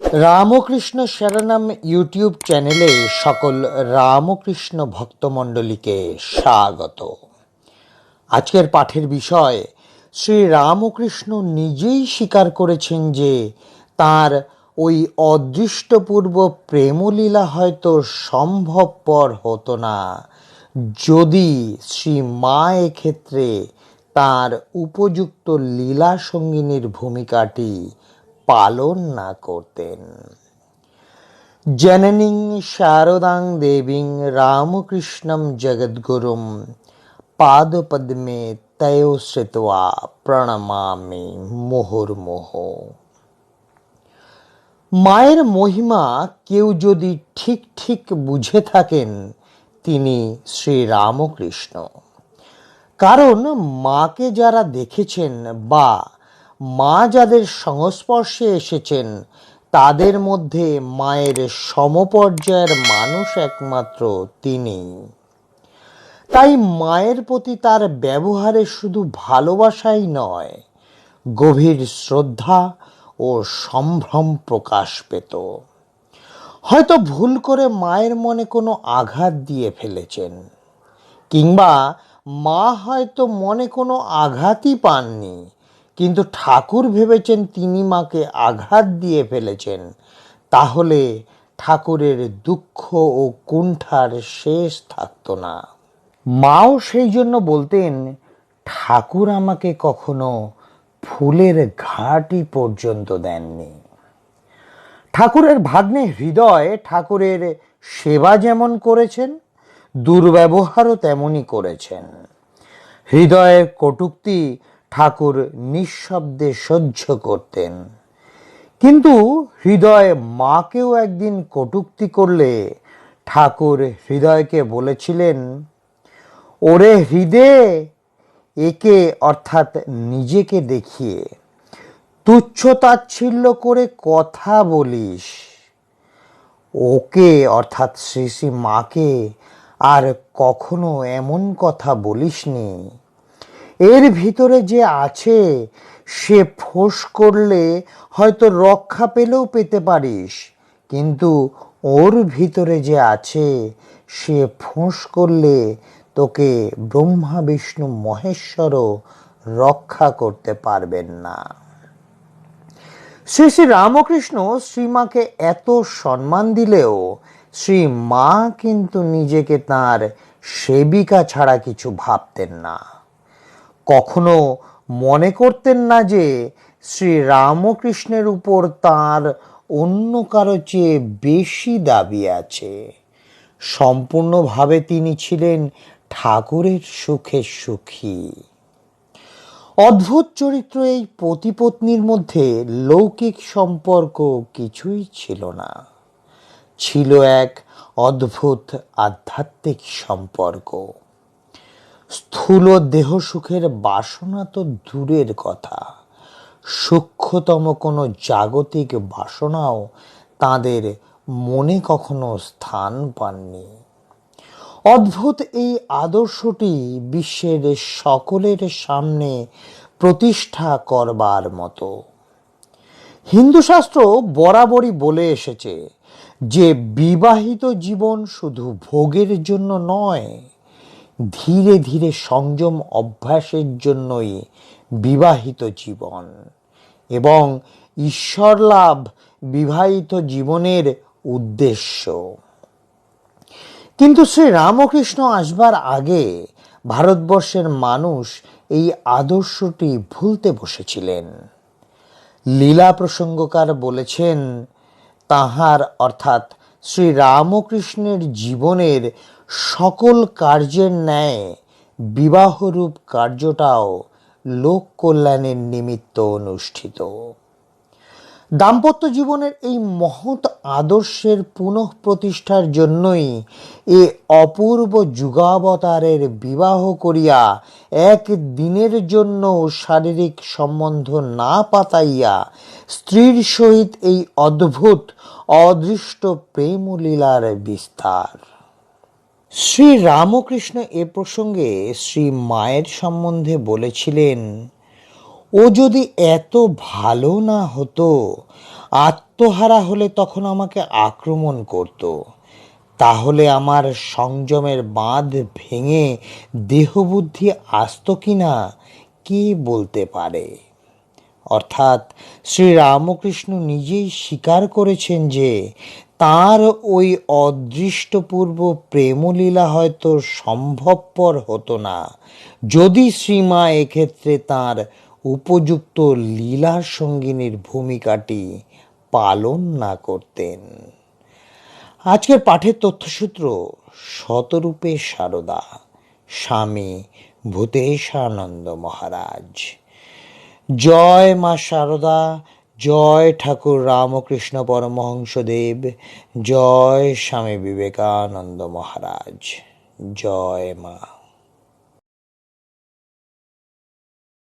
Ramakrishna শরণম YouTube চ্যানেলে সকল রামকৃষ্ণ ভক্তমণ্ডলীকে স্বাগত। আজকের পাঠের বিষয়, শ্রী রামকৃষ্ণ নিজেই স্বীকার করেছেন যে তার ওই অদৃষ্টপূর্ব প্রেমলীলা হয়তো সম্ভবপর হতো না। যদি শ্রী মা এক্ষেত্রে তার উপযুক্ত লীলা সঙ্গিনীর ভূমিকাটি পালন না করতেন। জননীং শারদাং দেবীং রামকৃষ্ণম জগদ্গুরুম পাদপদ্মে তয় শ্রিত্বা প্রণমামি মুহুর্মুহ। মায়ের মহিমা কেউ যদি ঠিক ঠিক বুঝে থাকেন, তিনি শ্রী রামকৃষ্ণ কারণ মাকে যারা দেখেছেন বা মা যাদের সংস্পর্শে এসেছেন, তাদের মধ্যে মায়ের সমপর্যায়ের মানুষ একমাত্র তিনি। তাই মায়ের প্রতি তার ব্যবহারে শুধু ভালোবাসাই নয়, গভীর শ্রদ্ধা ও সম্ভ্রম প্রকাশ পেত। হয়তো ভুল করে মায়ের মনে কোনো আঘাত দিয়ে ফেলেছেন, কিংবা মা হয়তো মনে কোনো আঘাতই পাননি কিন্তু ঠাকুর ভেবেছেন তিনি মাকে আঘাত দিয়ে ফেলেছেন। তাহলে ঠাকুরের দুঃখ ও কুণ্ঠার শেষ থাকতো না। মাও সেই জন্য বলতেন, ঠাকুর আমাকে কখনো ফুলের ঘাটি পর্যন্ত দেননি। ঠাকুরের ভাগ্নে হৃদয় ঠাকুরের সেবা যেমন করেছেন, দুর্ব্যবহারও তেমনই করেছেন। হৃদয়ের কটুক্তি ঠাকুর নিঃশব্দে সহ্য করতেন। কিন্তু হৃদয় মাকেও একদিন কটুক্তি করলে ঠাকুর হৃদয়কে বলেছিলেন, ওরে হৃদে, একে অর্থাৎ নিজেকে দেখিয়ে তুচ্ছ তাচ্ছিল্য করে কথা বলিস। ওকে অর্থাৎ শ্রী শ্রী মাকে আর কখনো এমন কথা বলিসনি। এর ভিতরে যে আছে, সে ফোঁস করলে হয়তো রক্ষা পেলেও পেতে পারিস। কিন্তু ওর ভিতরে যে আছে, সে ফোঁস করলে তোকে ব্রহ্মা, বিষ্ণু, মহেশ্বরও রক্ষা করতে পারবেন না। শ্রী শ্রী রামকৃষ্ণ শ্রীমাকে এত সম্মান দিলেও শ্রী মা কিন্তু নিজেকে তার সেবিকা ছাড়া কিছু ভাবতেন না। কখনো মনে করতেন না যে শ্রী রামকৃষ্ণের উপর তার অন্য কারও চেয়ে বেশি দাবি আছে। সম্পূর্ণভাবে তিনি ছিলেন ঠাকুরের সুখে সুখী। অদ্ভুত চরিত্র এই পতিপত্নীর মধ্যে লৌকিক সম্পর্ক কিছুই ছিল না। ছিল এক অদ্ভুত আধ্যাত্মিক সম্পর্ক। স্থূল দেহ সুখের বাসনা তো দূরের কথা। সূক্ষ্মতম কোনো জাগতিক বাসনাও তাদের মনে কখনো স্থান পাননি। অদ্ভুত এই আদর্শটি বিশ্বের সকলের সামনে প্রতিষ্ঠা করবার মতো। হিন্দু শাস্ত্র বরাবরই বলে এসেছে যে, বিবাহিত জীবন শুধু ভোগের জন্য নয় ধীরে ধীরে সংযম অভ্যাসের জন্যই বিবাহিত জীবন এবং ঈশ্বর লাভ বিবাহিত জীবনের উদ্দেশ্য। কিন্তু শ্রী রামকৃষ্ণ আসবার আগে ভারতবর্ষের মানুষ এই আদর্শটি ভুলতে বসেছিলেন। লীলা প্রসঙ্গকার বলেছেন, তাহার অর্থাৎ শ্রী রামকৃষ্ণের জীবনের সকল কার্যের ন্যায় বিবাহরূপ কার্যটাও লোক কল্যাণের নিমিত্ত অনুষ্ঠিত। দাম্পত্য জীবনের এই মহৎ আদর্শের পুনঃ প্রতিষ্ঠার জন্যই এ অপূর্ব যুগাবতারের বিবাহ করিয়া এক দিনের জন্য শারীরিক সম্বন্ধ না পাতাইয়া স্ত্রীর সহিত এই অদ্ভুত, অদৃষ্ট প্রেমলীলার বিস্তার। শ্রী রামকৃষ্ণ এ প্রসঙ্গে শ্রী মায়ের সম্বন্ধে বলেছিলেন, ও যদি এত ভালো না হতো আত্ম আত্মহারা হলে তখন আমাকে আক্রমণ করত। তাহলে আমার সংযমের বাঁধ ভেঙে দেহবুদ্ধি আসতো কিনা কে বলতে পারে? অর্থাৎ শ্রী রামকৃষ্ণ নিজেই স্বীকার করেছেন যে তার ওই অদৃষ্টপূর্ব প্রেমলীলা হয়তো সম্ভবপর হতো না। যদি শ্রীমা এক্ষেত্রে তার উপযুক্ত লীলা সঙ্গিনীর ভূমিকাটি পালন না করতেন। আজকের পাঠের তথ্যসূত্র, শতরূপে সারদা, স্বামী ভূতেশানন্দ মহারাজ। জয় মা শারদা জয় ঠাকুর রামকৃষ্ণ পরমহংসদেব জয় স্বামী বিবেকানন্দ মহারাজ জয় মা।